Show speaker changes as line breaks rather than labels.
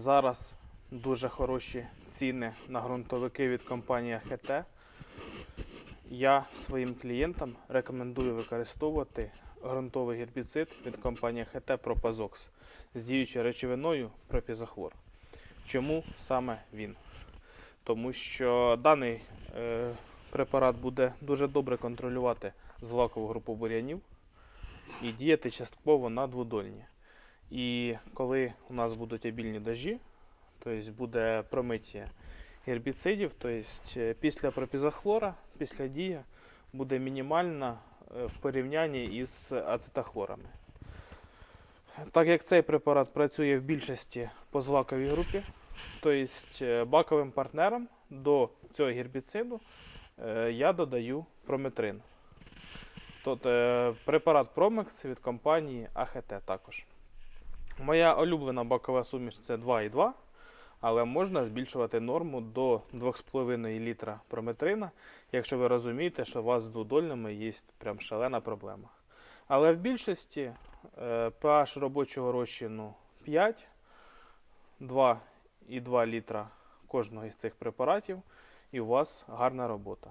Зараз дуже хороші ціни на ґрунтовики від компанії ХТ. Я своїм клієнтам рекомендую використовувати ґрунтовий гербіцид від компанії ХТ Пропазокс з діючою речовиною пропізохлор. Чому саме він? Тому що даний е, препарат буде дуже добре контролювати злакову групу бур'янів і діяти частково на дводольні. І коли у нас будуть обільні дожі, тобто буде промиття гербіцидів, тобто після пропізохлора, після дії буде мінімальна е, в порівнянні із ацетахлорами. Так як цей препарат працює в більшості по злаковій групі, тобто баковим партнером до цього гербіциду я додаю прометрин. Тобто препарат Promex від компанії АХТ також. Моя улюблена бакова суміш це 2,2, але можна збільшувати норму до 2,5 літра прометрина, якщо ви розумієте, що у вас з дводольними є прям шалена проблема. Але в більшості е, pH робочого розчину 5, 2,2 літра кожного із цих препаратів, і у вас гарна робота.